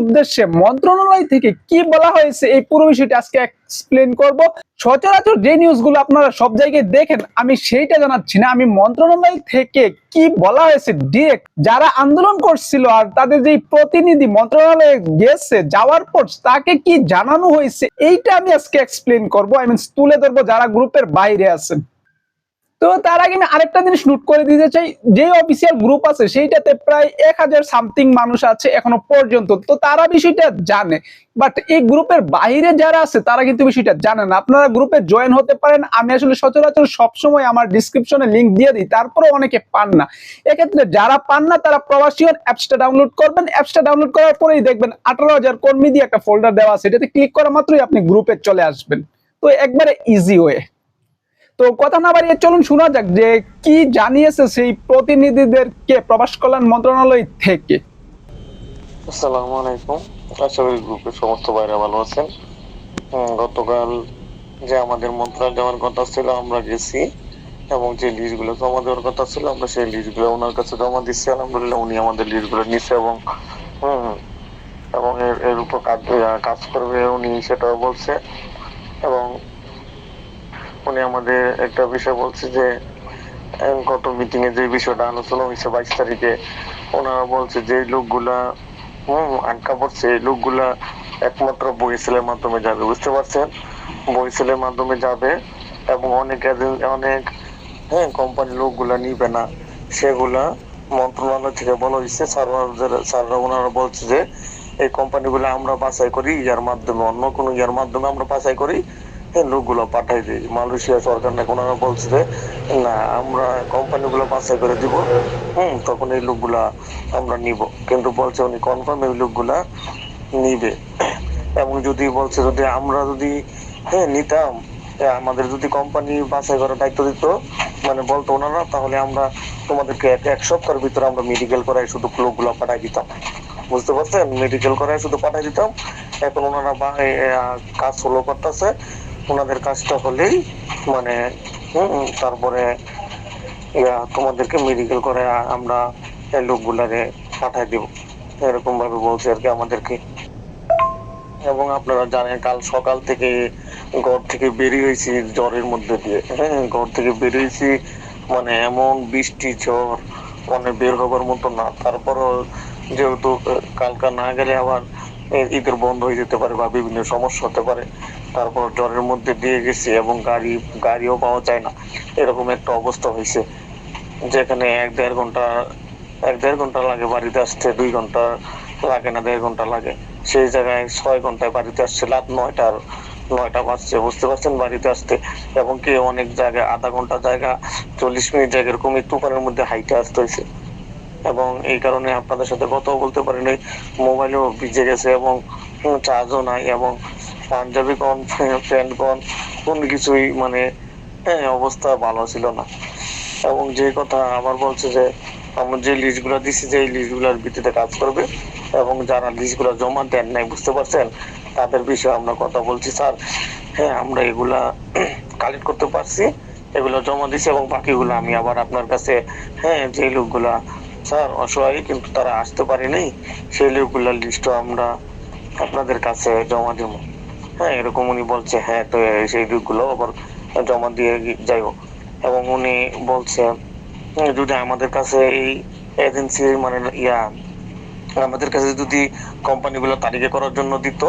উদ্দেশ্যে মন্ত্রণালয় থেকে কি বলা হয়েছে আমি সেইটা জানাচ্ছি না। আমি মন্ত্রণালয় থেকে কি বলা হয়েছে ডিরেক্ট যারা আন্দোলন করছিল আর তাদের যে প্রতিনিধি মন্ত্রণালয়ে গেছে, যাওয়ার পর তাকে কি জানানো হয়েছে, এইটা আমি আজকে এক্সপ্লেন করব। আই মিন তুলে ধরবো যারা গ্রুপের বাইরে আছেন। তো তার আগে আমি আরেকটা জিনিস নোট করে দিতে চাই যে অফিসিয়াল গ্রুপ আছে সেইটাতে প্রায় এক হাজার সামথিং মানুষ আছে এখনও পর্যন্ত। তো তারা বিষয়টা জানে বাট এই গ্রুপের বাইরে যারা আছে তারা কিন্তু বিষয়টা জানে না। আপনারা গ্রুপে জয়েন হতে পারেন, আমি আসলে সচরাচর সবসময় আমার ডিসক্রিপশনে লিঙ্ক দিয়ে দিই তারপরে অনেকে পান না। এক্ষেত্রে যারা পান না, তারা প্রবাসীয় অ্যাপসটা ডাউনলোড করবেন অ্যাপসটা ডাউনলোড করার পরেই দেখবেন আঠারো হাজার কর্মী দিয়ে একটা ফোল্ডার দেওয়া আছে, এটাতে ক্লিক করা মাত্রই আপনি গ্রুপে চলে আসবেন। তো একবারে ইজি ওয়ে তো কথা না বাড়িয়ে চলুন শোনা যাক যে কি জানিয়েছে সেই প্রতিনিধিদেরকে প্রবাস কল্যাণ মন্ত্রণালয় থেকে। আসসালামু আলাইকুম। আশা করি গ্রুপের সমস্ত ভাইরা ভালো আছেন। গতকাল যে আমাদের মন্ত্রণালয় যাওয়ার কথা ছিল, আমরা গেছি এবং যে লিস্টগুলো জমা দেওয়ার কথা ছিল, আমরা সেই লিস্টগুলো ওনার কাছে জমা দিচ্ছি। আলহামদুলিল্লাহ উনি আমাদের লিস্টগুলো নিচ্ছে এবং এবং এর এর উপর কাজ করবে উনি, সেটাও বলছে। উনি আমাদের একটা বিষয় বলছে যে গত মিটিং এ যে বিষয়টা আলোচনা হয়েছে বাইশ তারিখে, ওনারা বলছে যে লোকগুলা হম আটকা পড়ছে। এই লোকগুলা একমাত্র বই সেলের মাধ্যমে যাবে, বুঝতে পারছেন? বই সেলের মাধ্যমে যাবে এবং অনেক অনেক হ্যাঁ কোম্পানি লোকগুলা নিবে না। সেগুলা মন্ত্রণালয় থেকে বলা হয়েছে স্যাররা ওনারা বলছে যে, এই কোম্পানিগুলো আমরা বাছাই করি, ইয়ার মাধ্যমে, অন্য কোনো ইয়ার মাধ্যমে আমরা বাছাই করি। লোকগুলো পাঠাই দিই। মালয়েশিয়া সরকার নাকি ওনারা বলছে যে, না, আমরা কোম্পানিগুলো বাছাই করে দিব। হুম, তখন এই লোকগুলা আমরা নিব। কিন্তু বলছে উনি, কনফার্ম এই লোকগুলা নিবে। এবং যদি বলছে যদি আমরা যদি হ্যাঁ নিতাম আমাদের যদি কোম্পানি বাছাই করার দায়িত্ব দিত মানে বলতো ওনারা, তাহলে আমরা তোমাদেরকে এক এক সপ্তাহের ভিতরে আমরা মেডিকেল করাই শুধু লোকগুলো পাঠাই দিতাম। বুঝতে পারছেন? মেডিকেল করাই শুধু পাঠাই দিতাম। এখন ওনারা কাজ হলো করতেছে। ওনাদের কাজটা হলেই মানে তারপরে তোমাদেরকে মেডিকেল করে আমরা লোকগুলারে পাঠাই দিব। এরকম ভাবে বলছে আর কি আমাদেরকে। এবং আপনারা জানেন কাল সকাল থেকে ঘর থেকে বেরিয়ে হয়েছি জ্বরের মধ্যে দিয়ে। হ্যাঁ ঘর থেকে বেরিয়েছি মানে এমন বৃষ্টি ঝড় মানে বের হবার মতো না। তারপরও যেহেতু কালকা না গেলে আবার ঈদের বন্ধ হয়ে যেতে পারে বা বিভিন্ন সমস্যা হতে পারে। তারপর জ্বরের মধ্যে দিয়ে গেছি এবং গাড়ি, গাড়িও পাওয়া যায় না। এরকম একটা অবস্থা হয়েছে। যেখানে এক দেড় ঘণ্টা, এক দেড় ঘণ্টা লাগে বাড়িতে আসতে, দুই ঘণ্টা লাগে না, দেড় ঘণ্টা লাগে। সেই জায়গায় ছয় ঘন্টায় বাড়িতে আসছে, রাত নয়টার নয়টা বাজছে, বুঝতে পারছেন বাড়িতে আসতে। এবং কি অনেক জায়গায় আধা ঘণ্টা জায়গা, চল্লিশ মিনিট জায়গা, এরকম তুফানের মধ্যে হাইটে আসতে হয়েছে। এবং এই কারণে আপনাদের সাথে কথাও বলতে পারিনি। মোবাইলও ভিজে গেছে এবং চার্জও নাই এবং পাঞ্জাবি কন, প্যান্ট কন, কোনো কিছুই মানে হ্যাঁ অবস্থা ভালো ছিল না। এবং যে কথা আবার বলছে যে আমরা যে লিস্টগুলো দিচ্ছি যে লিস্টগুলোর ভিত্তিতে কাজ করবে, এবং যারা লিস্টগুলো জমা দেন নাই, বুঝতে পারছেন, তাদের বিষয়ে আমরা কথা বলছি, স্যার। হ্যাঁ আমরা এগুলা কালেক্ট করতে পারছি, এগুলো জমা দিছি, এবং বাকিগুলো আমি আবার আপনার কাছে হ্যাঁ যে লোকগুলা, স্যার, অসহায়, কিন্তু তারা আসতে পারেনি, সেই লোকগুলার লিস্টও আমরা আপনাদের কাছে জমা দেবো। হ্যাঁ এরকম উনি বলছে হ্যাঁ তো সেই দিকগুলো আবার জমা দিয়ে যাই হোক। এবং উনি বলছে, যদি আমাদের কাছে এই এজেন্সি মানে ইয়া, আমাদের কাছে যদি কোম্পানিগুলো তালিকা করার জন্য দিত,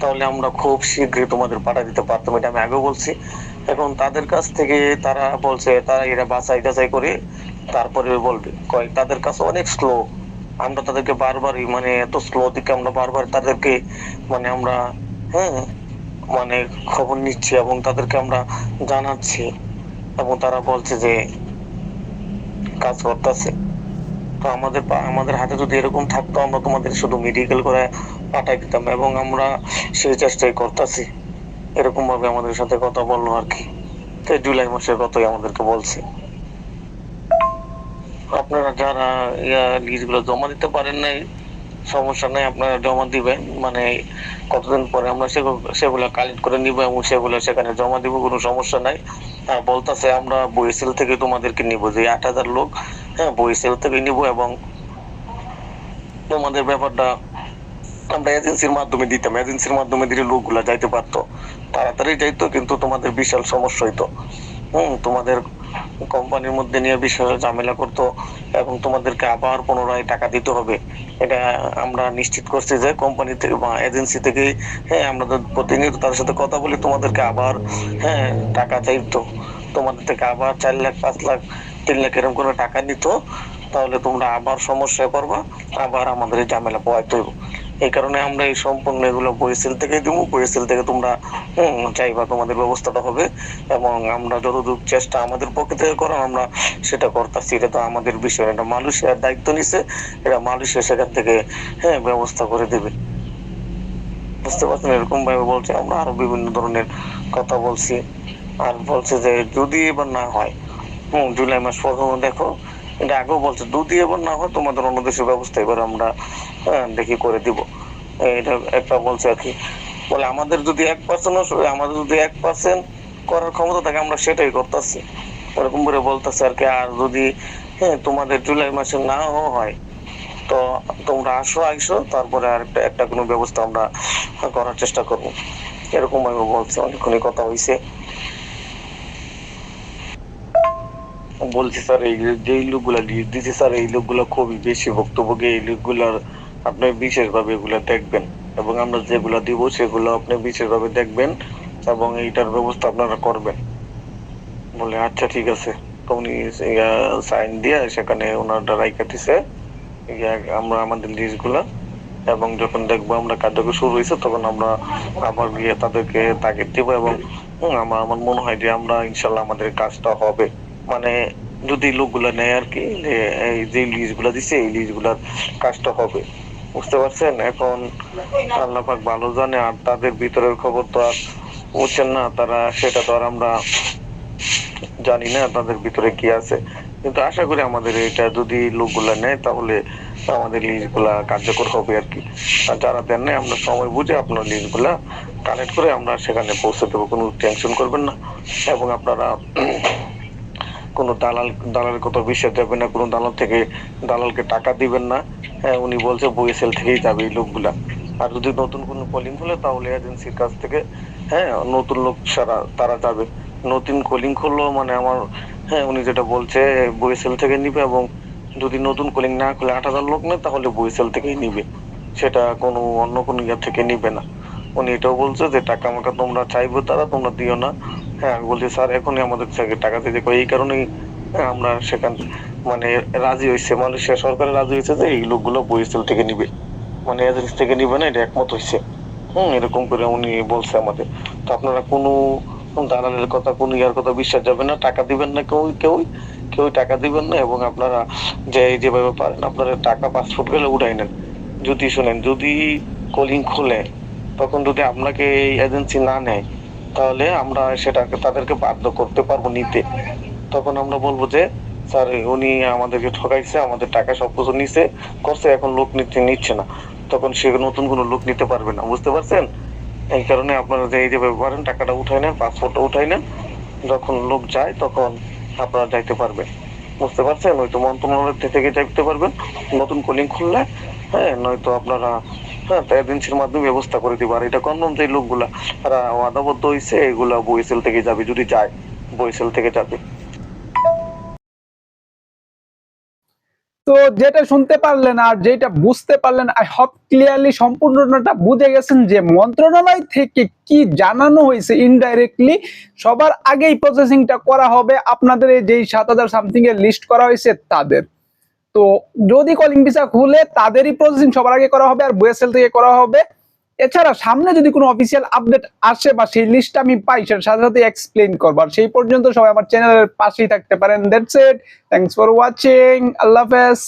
তাহলে আমরা খুব শীঘ্রই তোমাদের পাঠা দিতে পারতাম, এটা আমি আগেও বলছি। এখন তাদের কাছ থেকে তারা বলছে, তারা এরা বাছাই টাছাই করে তারপরে বলবে, কয়, তাদের কাছে অনেক স্লো আমরা তাদেরকে বারবারই মানে এত স্লো দিকে আমরা বারবার তাদেরকে মানে আমরা হ্যাঁ মানে খবর নিচ্ছি এবং তাদেরকে আমরা জানাচ্ছি এবং তারা বলছে যে কাজ করতেছে। তো আমাদের আমাদের হাতে যদি এরকম থাকতো, আমরা তোমাদের শুধু মেডিকেল করে পাঠাই দিতাম এবং আমরা সেই চেষ্টাই করতেছি। এরকম ভাবে আমাদের সাথে কথা বলল আর কি। তো জুলাই মাসের কথাই আমাদেরকে বলছে। আপনারা যারা ইয়া লিস্টগুলো জমা দিতে পারেন নাই সমস্যা নাই, আপনারা জমা দিবেন। মানে কতদিন পরে আমরা সেগুলো কালেক্ট করে নিব এবং সেগুলো সেখানে জমা দিব, কোনো সমস্যা নাই। বলতেছে আমরা বইসেল থেকে তোমাদেরকে নিব, যে আট হাজার লোক হ্যাঁ বইসেল থেকে নিব এবং তোমাদের ব্যাপারটা আমরা এজেন্সির মাধ্যমে দিতাম। এজেন্সির মাধ্যমে দিলে লোকগুলা যাইতে পারতো। তাড়াতাড়ি যাইতো, কিন্তু তোমাদের বিশাল সমস্যা হইতো। হম, তোমাদের কোম্পানির মধ্যে নিয়ে বিষয়ে ঝামেলা করতো এবং তোমাদেরকে আবার পুনরায় টাকা দিতে হবে। এটা আমরা নিশ্চিত করছি যে কোম্পানি থেকে বা এজেন্সি থেকে হ্যাঁ আমরা প্রতিনিয়ত তার সাথে কথা বলি, তোমাদেরকে আবার হ্যাঁ টাকা চাইতো। তোমাদের থেকে আবার চার লাখ, পাঁচ লাখ, তিন লাখ এরকম করে টাকা নিত। তাহলে তোমরা আবার সমস্যায় পড়বা, আবার আমাদের এই ঝামেলা পোয়াইতে হইব। এই কারণে আমরা এই সম্পূর্ণ এগুলো বইসেল থেকে দিব। বইসেল থেকে তোমরা চাইবা তোমাদের ব্যবস্থাটা হবে এবং আমরা যতদূর চেষ্টা আমাদের পক্ষে থেকে করার আমরা সেটা করতেছি। এটা তো আমাদের বিষয়, এটা মালয়েশিয়ার দায়িত্ব নিছে এটা মালয়েশিয়া সেখান থেকে হ্যাঁ ব্যবস্থা করে দেবে। বুঝতে পারছেন? এরকম ভাবে বলছে, আমরা আরও বিভিন্ন ধরনের কথা বলছি। আর বলছে যে যদি এবার না হয় জুলাই মাস প্রথমে দেখো এটা আগেও বলছে যদি এবার না হয় তোমাদের অন্য দেশের ব্যবস্থা এবার আমরা দেখি করে দিব। এটা একটা বলছে আর কি। বলে আমাদের যদি এক পার্সেন্ট আমাদের যদি এক পার্সেন্ট করার ক্ষমতা থাকে, আমরা সেটাই করতেছি। এরকম করে বলতেছে আর কি, আর যদি হ্যাঁ তোমাদের জুলাই মাসে নাও হয়, তো তোমরা আসো, আইসো, তারপরে আর একটা একটা কোনো ব্যবস্থা আমরা করার চেষ্টা করব। এরকম ভাবে বলছে, অনেকক্ষণই কথা হয়েছে বলছি, স্যার, এই যে লোকগুলা লিস্ট দিচ্ছে স্যার, এই লোকগুলো খুবই বেশি ভুক্তভোগী, এই লোকগুলার আপনি বিশেষভাবে এগুলা দেখবেন এবং আমরা যেগুলা দিব, সেগুলো আপনি বিশেষভাবে দেখবেন এবং এইটার ব্যবস্থা আপনারা করবেন। বলে আচ্ছা ঠিক আছে। উনি সাইন দিয়ে সেখানে ওনারটা রাইখা দিছে। আমরা আমাদের লিস্টগুলা এবং যখন দেখব আমরা কার্যক্রম শুরু হয়েছে, তখন আমরা আবার গিয়ে তাদেরকে তাগিদ দিব এবং আমার আমার মনে হয় যে আমরা ইনশাল্লাহ আমাদের কাজটা হবে। মানে যদি লোকগুলা নেয় আর কি, যে এই যে লিস্টগুলা দিছে, এই গুলার কাজটা হবে। বুঝতে পারছেন? এখন আল্লাহ পাক ভালো জানে আর তাদের ভিতরের খবর তো আর বুঝছেন না, তারা সেটা তো আর আমরা জানি না তাদের ভিতরে কি আছে। কিন্তু আশা করি আমাদের এটা যদি লোকগুলা নেয়, তাহলে আমাদের লিস্টগুলা কার্যকর হবে আর কি। আর যারা দেন নাই, আমরা সময় বুঝে আপনার লিস্টগুলা কালেক্ট করে আমরা সেখানে পৌঁছে দেবো, কোনো টেনশন করবেন না। এবং আপনারা কোনো দালাল, দালালের কথা বিশ্বাস যাবে না, কোনো দালাল থেকে দালালকে টাকা দিবেন না। হ্যাঁ উনি বলছে বইএসএল থেকেই যাবে এই লোকগুলা। আর যদি নতুন কোনো কলিং হলে তাহলে এজেন্সির কাছ থেকে হ্যাঁ নতুন লোক সারা, তারা যাবে। নতুন কলিং খুললো মানে আমার হ্যাঁ উনি যেটা বলছে বইএসএল থেকে নিবে এবং যদি নতুন কলিং না খুলে আট হাজার লোক নেয় তাহলে বইএসএল থেকেই নিবে। সেটা কোনো অন্য কোনো ইয়া থেকে নিবে না। উনি এটাও বলছে যে, টাকা আমাকে তোমরা চাইব তারা, তোমরা দিও না। হ্যাঁ বলছি স্যার এখনই আমাদের টাকা দিতে এই কারণেই হ্যাঁ, আমরা সেখান মানে রাজি হয়েছে মালয়েশিয়া সরকার রাজি হয়েছে যে এই লোকগুলো বইসেল থেকে নিবে। মানে এজেন্সি থেকে নিবে না এটা একমত হয়েছে হুম এরকম করে উনি বলছে আমাদের। তো আপনারা কোনো দালালের কথা কোনো ইয়ার কথা বিশ্বাস যাবে না টাকা দিবেন না কেউ কেউ কেউ টাকা দিবেন না এবং আপনারা যে যেভাবে পারেন আপনারা টাকা পাসপোর্ট গেলে উঠাই নেন। যদি শুনেন যদি কলিং খুলে তখন যদি আপনাকে এই এজেন্সি না নেয় তাহলে আমরা সেটাকে তাদেরকে বাধ্য করতে পারব নিতে। তখন আমরা বলব যে, স্যার, উনি আমাদেরকে ঠকাইছে, আমাদের টাকা সব কিছু নিছে, করছে, এখন লোক নিতে নিচ্ছে না। তখন সে নতুন কোনো লোক নিতে পারবে না, বুঝতে পারছেন? এই কারণে আপনারা যে এই যে পারেন টাকাটা উঠাই নেন পাসপোর্টটা উঠাই নেন, যখন লোক যায়, তখন আপনারা যাইতে পারবেন। বুঝতে পারছেন? ওই তো মন্ত্রণালয় থেকে যাইতে পারবেন, নতুন কলিং খুললে হ্যাঁ নয়তো আপনারা হ্যাঁ তো এজেন্সির মাধ্যমে ব্যবস্থা করে দিবা। আর এটা কনফার্ম যে লোকগুলা, তারা ওয়াদাবদ্ধ হয়েছে এগুলা বইসেল থেকে যাবে, যদি যায়, বইসেল থেকে যাবে। তো যেটা শুনতে পারলেন আর যেটা বুঝতে পারলেন, আই হোপ ক্লিয়ারলি সম্পূর্ণটা বুঝে গেছেন যে মন্ত্রণালয় থেকে কি জানানো হয়েছে ইনডাইরেক্টলি সবার আগেই প্রসেসিংটা করা হবে। আপনাদের এই যেই সাত হাজার সামথিং এর লিস্ট করা হয়েছে, তাদের। তো যদি কলিং ভিসা খুলে, তাদেরই প্রসেসিং সবার আগে করা হবে আর বুয়েসেল থেকে করা হবে। এছাড়া সামনে যদি কোনো অফিসিয়াল আপডেট আসে বা সেই লিস্ট আমি পাই, সেটার সাথে সাথে এক্সপ্লেন করব। আর সেই পর্যন্ত সবাই আমার চ্যানেলের পাশেই থাকতে পারেন। That's it thanks for watching আল্লাহ হাফেজ।